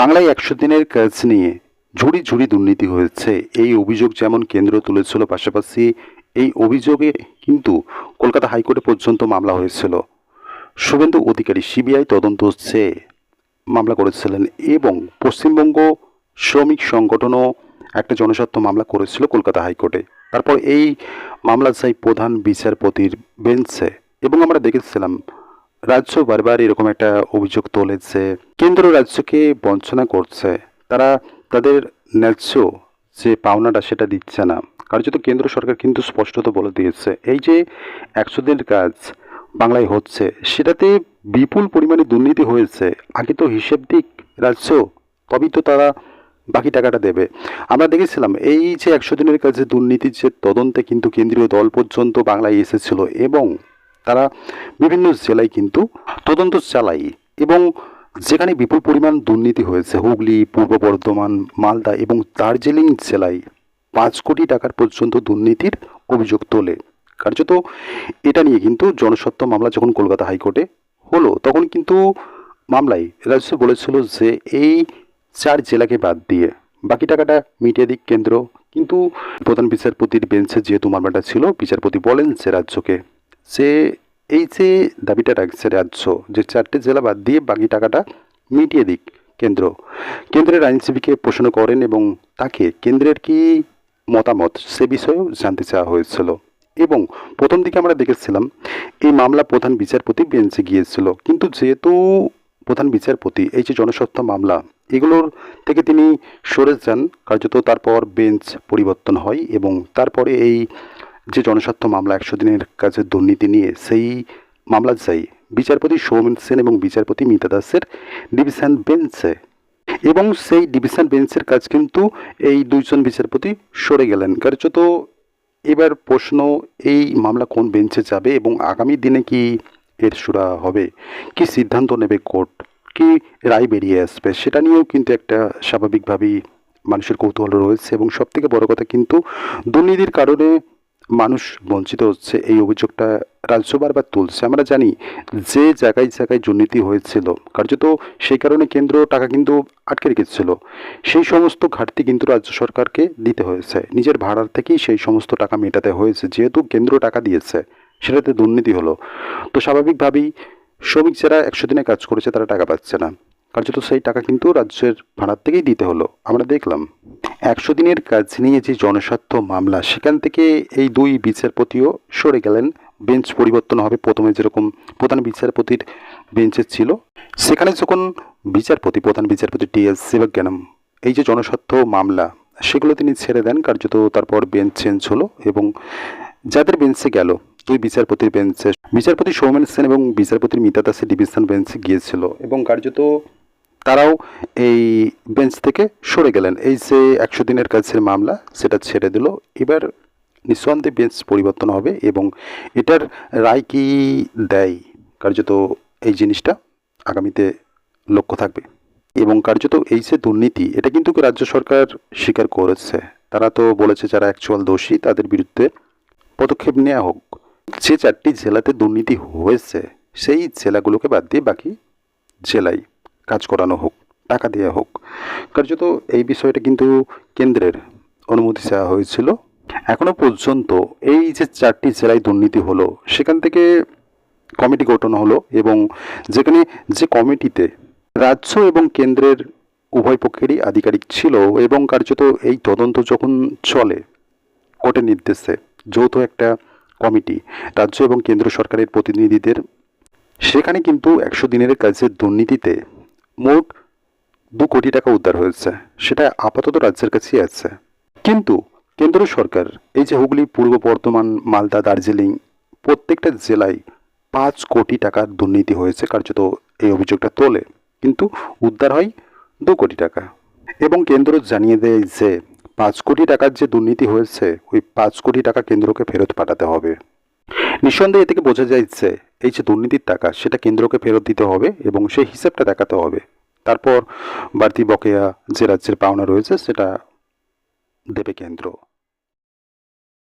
বাংলায় একশো দিনের কাজ নিয়ে ঝুড়ি ঝুড়ি দুর্নীতি হয়েছে। এই অভিযোগ যেমন কেন্দ্র তুলেছিল, পাশাপাশি এই অভিযোগে কিন্তু কলকাতা হাইকোর্টে পর্যন্ত মামলা হয়েছিল। শুভেন্দু অধিকারী, সিবিআই তদন্ত হচ্ছে, মামলা করেছিলেন এবং পশ্চিমবঙ্গ শ্রমিক সংগঠনও একটা জনস্বার্থ মামলা করেছিল কলকাতা হাইকোর্টে। তারপর এই মামলা চাই প্রধান বিচারপতির বেঞ্চে। এবং আমরা দেখেছিলাম রাজ্য বারবার এরকম একটা অভিযোগ তুলেছে। কেন্দ্র রাজ্যকে বঞ্চনা করছে। তারা তাদের ন্যায্য যে পাওনাটা সেটা দিচ্ছে না। কার্যত কেন্দ্র সরকার কিন্তু স্পষ্টত বলে দিয়েছে। এই যে একশো দিনের কাজ বাংলায় হচ্ছে, সেটাতে বিপুল পরিমাণে দুর্নীতি হয়েছে। আগে তো হিসেব দিক রাজ্য, তবেই তো তারা বাকি টাকাটা দেবে। আমরা দেখেছিলাম, এই যে একশো দিনের কাজে দুর্নীতির যে তদন্তে কিন্তু কেন্দ্রীয় দল পর্যন্ত বাংলায় এসেছিল এবং তারা বিভিন্ন জেলায় কিন্তু তদন্ত চালায় এবং যেখানে বিপুল পরিমাণ দুর্নীতি হয়েছে, হুগলি, পূর্ব বর্ধমান, মালদা এবং দার্জিলিং জেলায় পাঁচ কোটি টাকার পর্যন্ত দুর্নীতির অভিযোগ তোলে। কার্যত এটা নিয়ে কিন্তু জনস্বত্ব মামলা যখন কলকাতা হাইকোর্টে হলো, তখন কিন্তু মামলায় রাজ্য বলেছিল যে এই চার জেলাকে বাদ দিয়ে বাকি টাকাটা মিটিয়ে দিক কেন্দ্র। কিন্তু প্রধান বিচারপতির বেঞ্চে যেহেতু মামলাটা ছিল, বিচারপতি বলেন যে রাজ্যকে যে এই যে দাবিটা রাখছে রাজ্য, যে চারটে জেলা বাদ দিয়ে বাকি টাকাটা মিটিয়ে দিক কেন্দ্র। কেন্দ্রের আইনজীবীকে প্রশ্ন করেন এবং তাকে কেন্দ্রের কি মতামত সে বিষয়েও জানতে চাওয়া হয়েছিল। এবং প্রথম দিকে আমরা দেখেছিলাম, এই মামলা প্রধান বিচারপতি বেঞ্চে গিয়েছিল। কিন্তু যেহেতু প্রধান বিচারপতি, এই যে জনস্বার্থ মামলা, এগুলোর থেকে তিনি সরে যান। কার্যত তারপর বেঞ্চ পরিবর্তন হয় এবং তারপরে এই যে জনস্বার্থ মামলা একশো দিনের কাজে দুর্নীতি নিয়ে, সেই মামলা যাই। বিচারপতি সৌমেন সেন এবং বিচারপতি মিতা দাসের ডিভিশন বেঞ্চে। এবং সেই ডিভিশন বেঞ্চের কাজ কিন্তু এই দুইজন বিচারপতি সরে গেলেন। কার্যত এবার প্রশ্ন, এই মামলা কোন বেঞ্চে যাবে এবং আগামী দিনে কি এর সুরা হবে? কি সিদ্ধান্ত নেবে কোর্ট? কি রায় বেরিয়ে আসবে? সেটা নিয়েও কিন্তু একটা স্বাভাবিকভাবেই মানুষের কৌতূহল রয়েছে। এবং সবথেকে বড় কথা কিন্তু দুর্নীতির কারণে মানুষ বঞ্চিত হচ্ছে, এই অভিযোগটা রাজ্য বারবার তুলছে। আমরা জানি যে জায়গায় জায়গায় দুর্নীতি হয়েছিল, কার্যত সেই কারণে কেন্দ্র টাকা কিন্তু আটকে রেখেছিল। সেই সমস্ত ঘাটতি কিন্তু রাজ্য সরকারকে দিতে হয়েছে। নিজের ভাড়ার থেকেই সেই সমস্ত টাকা মেটাতে হয়েছে, যেহেতু কেন্দ্র টাকা দিয়েছে, সেটাতে দুর্নীতি হলো। তো স্বাভাবিকভাবেই শ্রমিক যারা একশো দিনে কাজ করেছে, তারা টাকা পাচ্ছে না। কার্যত সেই টাকা কিন্তু রাজ্যের ভাড়ার থেকেই দিতে হলো। আমরা দেখলাম। একশো দিনের কাজ নিয়ে যে জনস্বার্থ মামলা, সেখান থেকে এই দুই বিচারপতিও সরে গেলেন। বেঞ্চ পরিবর্তন হবে প্রথমে যেরকম প্রধান বিচারপতির বেঞ্চে ছিল। সেখানে যখন বিচারপতি, প্রধান বিচারপতি টি এস শিবজ্ঞানম, এই যে জনস্বার্থ মামলা, সেগুলো তিনি ছেড়ে দেন। কার্যত তারপর বেঞ্চ চেঞ্জ হলো এবং যাদের বেঞ্চে গেল, দুই বিচারপতির বেঞ্চে। বিচারপতি সৌমেন সেন এবং বিচারপতির মিতা দাসের ডিভিশন বেঞ্চে গিয়েছিল এবং কার্যত তারাও এই বেঞ্চ থেকে সরে গেলেন। এই যে একশো দিনের কাছের মামলা, সেটা ছেড়ে দিল। এবার নিঃসন্দেহে বেঞ্চ পরিবর্তন হবে এবং এটার রায় কি দেয়? কার্যত এই জিনিসটা আগামীতে লক্ষ্য থাকবে। এবং কার্যত এই যে দুর্নীতি, এটা কিন্তু রাজ্য সরকার স্বীকার করেছে। তারা তো বলেছে যারা অ্যাকচুয়াল দোষী, তাদের বিরুদ্ধে পদক্ষেপ নেওয়া হোক। যে চারটি জেলাতে দুর্নীতি হয়েছে, সেই জেলাগুলোকে বাদ দিয়ে বাকি জেলায় কাজ করানো হোক, টাকা দেওয়া হোক। কার্যত এই বিষয়টা কিন্তু কেন্দ্রের অনুমতি চাওয়া হয়েছিল। এখনও পর্যন্ত এই যে চারটি জেলায় দুর্নীতি হলো, সেখান থেকে কমিটি গঠন হলো এবং যেখানে যে কমিটিতে রাজ্য এবং কেন্দ্রের উভয় পক্ষেরই আধিকারিক ছিল এবং কার্যত এই তদন্ত যখন চলে কোর্টের নির্দেশে যৌথ একটা কমিটি, রাজ্য এবং কেন্দ্র সরকারের প্রতিনিধিদের, সেখানে কিন্তু একশো দিনের কাজের দুর্নীতিতে মোট দু কোটি টাকা উদ্ধার হয়েছে। সেটা আপাতত রাজ্যের কাছেই আছে। কিন্তু কেন্দ্র সরকার, এই যে হুগলি, পূর্ব বর্ধমান, মালদা, দার্জিলিং প্রত্যেকটা জেলায় পাঁচ কোটি টাকার দুর্নীতি হয়েছে কার্যত এই অভিযোগটা তোলে। কিন্তু উদ্ধার হয় দু কোটি টাকা। এবং কেন্দ্র জানিয়ে দেয় যে পাঁচ কোটি টাকার যে দুর্নীতি হয়েছে, ওই পাঁচ কোটি টাকা কেন্দ্রকে ফেরত পাঠাতে হবে। নিঃসন্দেহে এ থেকে বোঝা যায় যে এই যে দুর্নীতির টাকা, সেটা কেন্দ্রকে ফেরত দিতে হবে এবং সেই হিসাবটা দেখাতে হবে। তারপর বাড়তি বকেয়া যে রাজ্যের পাওনা রয়েছে, সেটা দেবে কেন্দ্র।